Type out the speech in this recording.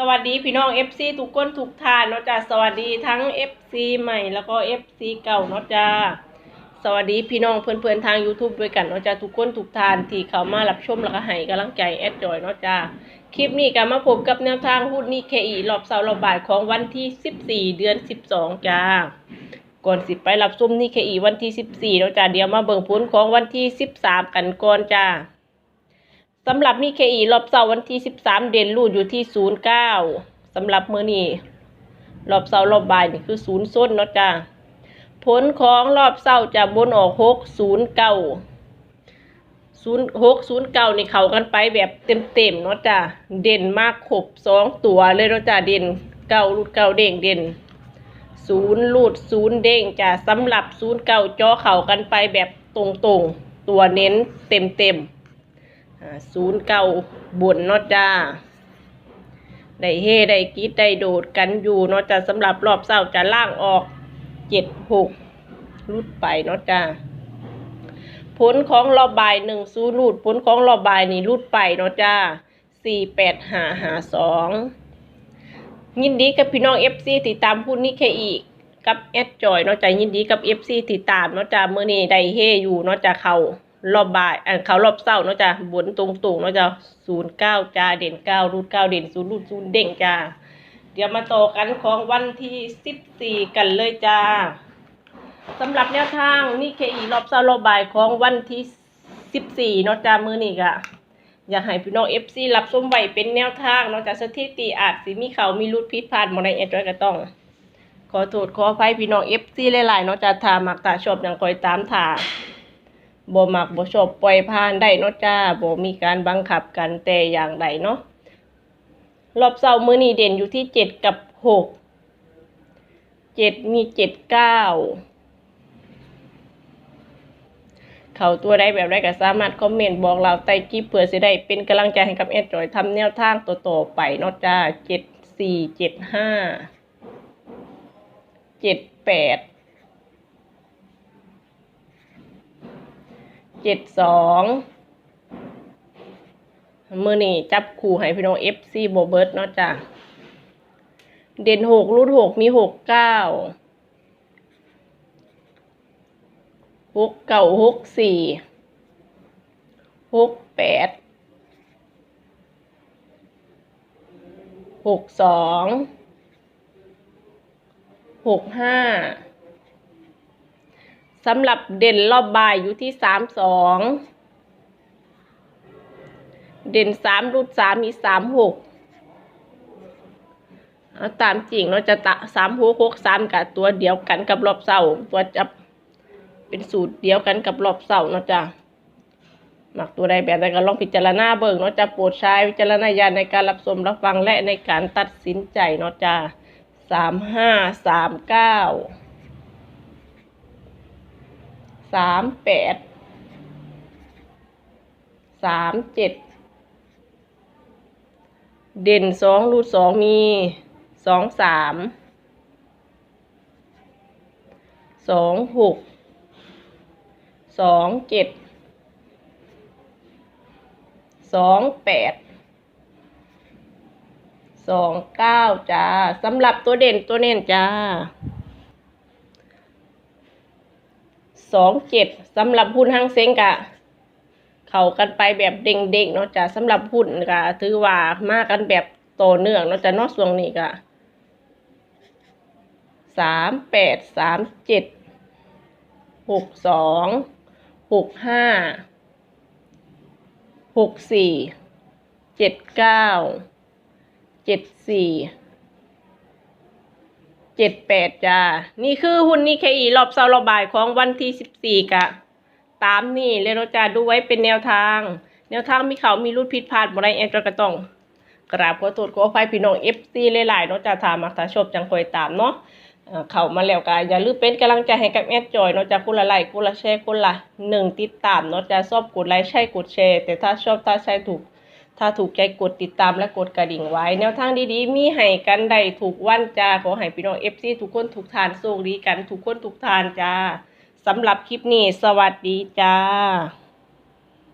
สวัสดีพี่น้อง FC ทุกคนทุกท่านเนาะจ้าสวัสดีทั้ง FC ใหม่แล้วก็ FC เก่าเนาะจ้าสวัสดีพี่น้องเพื่อนๆทาง YouTube ด้วยกันเนาะจ้าทุกคนทุกท่านที่เข้ามารับชมแล้วก็ให้กำลังใจแอดจอยเนาะจ้าคลิปนี้ก็มาพบกับแนวทางหุ้นนี่เคอีรอบเสาร์รอบบ่ายของวันที่ 14 เดือน 12 จ้าก่อนสิไปรับชมนี่เคอีวันที่ 14เนาะจ้าเดี๋ยวมาเบิ่งผลของวันที่ 13 กันก่อนจ้า สำหรับนี่เคอีรอบเสาร์วันที่ 13 เด่นรูดอยู่ที่ 09สำหรับมื้อนี้รอบเสาร์รอบบ่ายนี่คือ0ส้นเนาะจ้าผลของรอบเสาร์จะบนออก 609 0609นี่เข้ากันไปแบบเต็มๆเนาะจ้าเด่นมากครบ2ตัวเลยเนาะจ้าเด่นเก้ารูดเก้าเด้งเด่นศูนย์รูดศูนย์เด้งจ้าสำหรับศูนย์เก้าจ่อเข้ากันไปแบบตรงๆ ตัวเน้นเต็มๆ ศูนย์เก้าบนเนาะจ้าได้เฮได้กีดได้โดดกันอยู่เนาะจ้าสำหรับรอบเศร้าจะล่างออกเจ็ดหกรุดไปเนาะจ้าผลของรอบบายหนึ่งศูนย์รูดผลของรอบบายนี่รุดไปเนาะจ้าสี่แปดหาหาสองยินดีกับพี่น้องเอฟซีติดตามพูดนี่แค่อีกกับแอดจอยเนาะจ้ายินดีกับเอฟซีติดตามเนาะจ้าเมื่อนี้ได้เฮอยู่เนาะจ้าเขา รอบบ่ายอ่าเขารอบเศร้าเนาะจ้ะบนตรงๆเนาะจ้ะศูนย์เก้าจ้าเด่นเก้ารูดเก้าเด่นศูนย์รูดศูนย์เด้งจ้าเดี๋ยวมาต่อกันของวันที่สิบสี่กันเลยจ้าสำหรับแนวทางนี่เคอีรอบเศร้ารอบบ่ายของวันที่สิบสี่เนาะจ้ามือนี่กะอยากให้พี่น้องเอฟซีรับชมไหวเป็นแนวทางเนาะจ้ะสถิติอาจสิมีเขามีรุดพิษพลาดมาในเอ็ดร้อยก็ต้อง ขอโทษขออภัยพี่น้องเอฟซีหลายๆเนาะจ้ะถ้ามักตาชอบยังคอยตามถ่า บ่มักบ่ชอบปล่อยผ่านได้เนาะจ้าบ่มีการบังคับกันแต่อย่างใดเนาะรอบเสาร์มื้อนี้เด่นอยู่ที่เจ็ดกับหกเจ็ดมีเจ็ดเก้าเขาตัวใดแบบใดก็สามารถคอมเมนต์บอกเราใต้คลิปเพื่อสิได้เป็นกำลังใจให้กับแอดจอยทำแนวทางต่อๆไปเนาะจ้าเจ็ดสี่เจ็ดห้าเจ็ดแปด เจ็ดสองมือนี่จับคู่ให้พี่น้องเอฟซีโบเบิร์ตเนาะจ้ะเด่นหกรูดหกมีหกเก้าหกเก้าหกสี่หกแปดหกสองหกห้า สำหรับเด่นรอบบ่ายอยู่ที่สามสองเด่นสามรูดสามมีสามหกตามจริงเราจะตะสามหกหกสามกับตัวเดียวกันกับรอบเสาร์ตัวจะเป็นสูตรเดียวกันกับรอบเสาร์เนาะจ้ะหมักตัวใดแบบใดก็ลองพิจารณาเบิ่งเนาะจ้ะโปรดใช้วิจารณญาณในการรับชมรับฟังและในการตัดสินใจเนาะจ้ะสามห้าสามเก้า สามแปดสามเจ็ดเด่นสองรูดสองมีสองสามสองหกสองเจ็ดสองแปดสองเก้าจ้าสำหรับตัวเด่นตัวเน่นจ้า สองเจ็ดสำหรับหุ้นห้างเซ็งกะ เข้ากันไปแบบเด้งๆเนาะจ้ะสำหรับหุ้นกะถือว่ามากันแบบต่อเนื่องเนาะจ้ะนอกส่วงนี้กะสามแปดสามเจ็ดหกสองหกห้าหกสี่เจ็ดเก้าเจ็ดสี่ เจ็ดแปดจ้า นี่คือหุ้นนี่เคอีรอบเซาระบายของวันที่สิบสี่กะ ตามนี่เลยเนาะจ้าดูไว้เป็นแนวทาง แนวทางมีเขามีรูดผิดพลาดบ่ได้แอนก็ต้อง กราบขอโทษขออภัยพี่น้องเอฟซีหลายๆเนาะจ้าถามมักถ้าชอบจังคอยตามเนาะเข้ามาแล้วก็อย่าลืมเป็นกำลังใจให้กับแอดจอยเนาะจ้าคนละไลค์คนละแชร์คนละหนึ่งติดตามเนาะจ้าชอบกดไลค์ใช่กดแชร์ แต่ถ้าชอบถ้าใช่ถูก ถ้าถูกใจกดติดตามและกดกระดิ่งไว้ แนวทางดีๆ มีให้กันได้ถูกวันจ้าขอให้พี่น้องเอฟซีทุกคนทุกทานโชคดีกันทุกคนทุกทานจ้าสำหรับคลิปนี้ สวัสดีจ้า